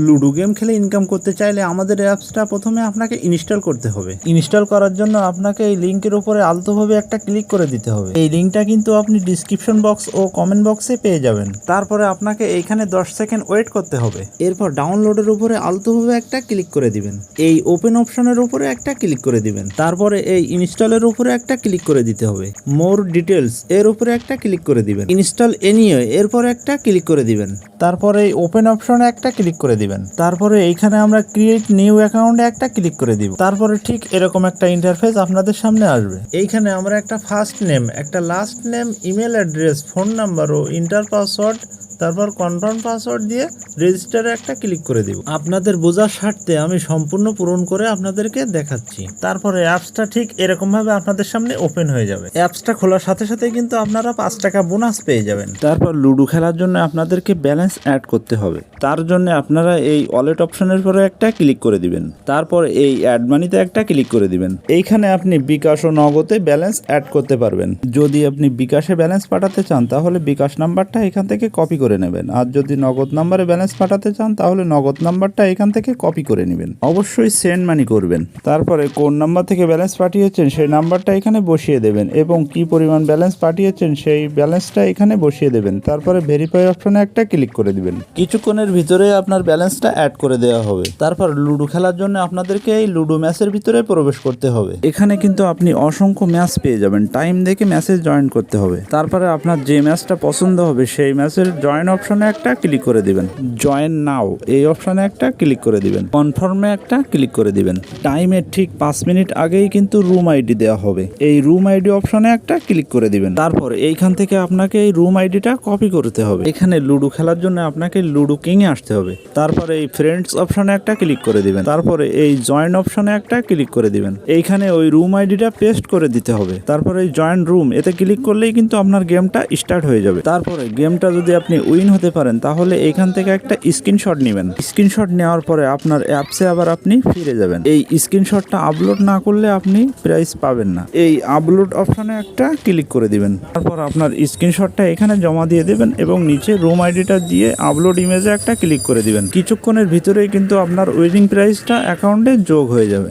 Ludo game খেলে income করতে চাইলে আমাদের অ্যাপসটা প্রথমে আপনাকে ইনস্টল করতে হবে। ইনস্টল করার জন্য আপনাকে এই লিঙ্কের উপরে আলতোভাবে একটা ক্লিক করে দিতে হবে। এই লিঙ্কটা কিন্তু আপনি ডিসক্রিপশন বক্স ও কমেন্ট বক্সে পেয়ে যাবেন। তারপরে আপনাকে এইখানে 10 সেকেন্ড ওয়েট করতে হবে। এরপর ডাউনলোডের উপরে আলতোভাবে একটা ক্লিক করে দিবেন। এই ওপেন অপশনের উপরে একটা ক্লিক করে দিবেন। তারপরে এই ইনস্টলের উপরে একটা ক্লিক করে দিতে হবে। মোর ডিটেলস এর উপরে একটা ক্লিক করে দিবেন। ইনস্টল এনিও এরপর একটা ক্লিক করে দিবেন। তারপরে এই ওপেন অপশনে একটা ক্লিক করে দিবেন। তারপরে এইখানে আমরা ক্রিয়েট নিউ অ্যাকাউন্টে একটা ক্লিক করে দিব। তারপরে ঠিক এরকম একটা ইন্টারফেস আপনাদের সামনে আসবে। এইখানে আমরা একটা ফার্স্ট নেম একটা last name email address phone number ও ইন্টার পাসওয়ার্ড তারপর কনফার্ম পাসওয়ার্ড দিয়ে রেজিস্টারে একটা ক্লিক করে দিব। আপনাদের বোঝার স্বার্থে আমি সম্পূর্ণ পূরণ করে আপনাদেরকে দেখাচ্ছি। তারপরে অ্যাপসটা ঠিক এরকম ভাবে আপনাদের সামনে ওপেন হয়ে যাবে। অ্যাপসটা খোলার সাথে সাথে কিন্তু আপনারা পাঁচ টাকা বোনাস পেয়ে যাবেন। তারপর লুডো খেলার জন্য আপনাদেরকে ব্যালেন্স অ্যাড করতে হবে। তার জন্য আপনারা এই ওয়ালেট অপশনের পরে একটা ক্লিক করে দিবেন। তারপর এই অ্যাড মানিতে একটা ক্লিক করে দিবেন। এইখানে আপনি বিকাশ ও নগদে ব্যালেন্স অ্যাড করতে পারবেন। যদি আপনি বিকাশে ব্যালেন্স পাঠাতে চান, তাহলে বিকাশ নাম্বারটা এখান থেকে কপি করে নেবেন। আর যদি নগদ নাম্বারে ব্যালেন্স পাঠাতে চান, তাহলে নগদ নাম্বারটা এখান থেকে কপি করে নেবেন। অবশ্যই সেন্ড মানি করবেন। তারপরে কোন নাম্বার থেকে ব্যালেন্স পাঠিয়েছেন, সেই নাম্বারটা এখানে বসিয়ে দেবেন এবং কি পরিমাণ ব্যালেন্স পাঠিয়েছেন, সেই ব্যালেন্সটা এখানে বসিয়ে দেবেন। তারপরে ভেরিফাই অপশনে একটা ক্লিক করে দিবেন। কিছুক্ষণের ভিতরে আপনার ব্যালেন্সটা অ্যাড করে দেওয়া হবে। তারপর লুডো খেলার জন্য আপনাদেরকে এই লুডো ম্যাচের ভিতরে প্রবেশ করতে হবে। এখানে কিন্তু আপনি অসংখ্য ম্যাচ পেয়ে যাবেন। টাইম দেখে ম্যাচে জয়েন করতে হবে। তারপরে আপনার যে ম্যাচটা পছন্দ হবে, সেই ম্যাচের জয়েন অপশনে একটা ক্লিক করে দিবেন। জয়েন নাও এই অপশনে একটা ক্লিক করে দিবেন। কনফার্মে একটা ক্লিক করে দিবেন। টাইমের ঠিক পাঁচ মিনিট আগেই কিন্তু রুম আইডি দেওয়া হবে। এই রুম আইডি অপশনে একটা ক্লিক করে দিবেন। তারপর এইখান থেকে আপনাকে এই রুম আইডিটা কপি করতে হবে। এখানে লুডো খেলার জন্য আপনাকে লুডো কিং এ আসতে হবে। তারপরে এই ফ্রেন্ডস অপশানে একটা ক্লিক করে দিবেন। তারপরে এই জয়েন অপশানে একটা ক্লিক করে দিবেন। এইখানে ওই রুম আইডিটা পেস্ট করে দিতে হবে। তারপরে এই জয়েন রুম এতে ক্লিক করলেই কিন্তু আপনার গেমটা স্টার্ট হয়ে যাবে। তারপরে গেমটা যদি আপনি উইন হতে পারেন, তাহলে এইখান থেকে একটা স্ক্রিনশট নেবেন। স্ক্রিনশট নেওয়ার পরে আপনার অ্যাপসে আবার আপনি ফিরে যাবেন। এই স্ক্রিনশটটা আপলোড না করলে আপনি প্রাইস পাবেন না। এই আপলোড অপশানে একটা ক্লিক করে দিবেন। তারপর আপনার স্ক্রিনশটটা এখানে জমা দিয়ে দেবেন এবং নিচে রুম আইডিটা দিয়ে আপলোড ইমেজে একটা ক্লিক করে দিবেন। কিছুক্ষণের ভিতরেই কিন্তু আপনার ওয়েডিং প্রাইসটা অ্যাকাউন্টে যোগ হয়ে যাবে।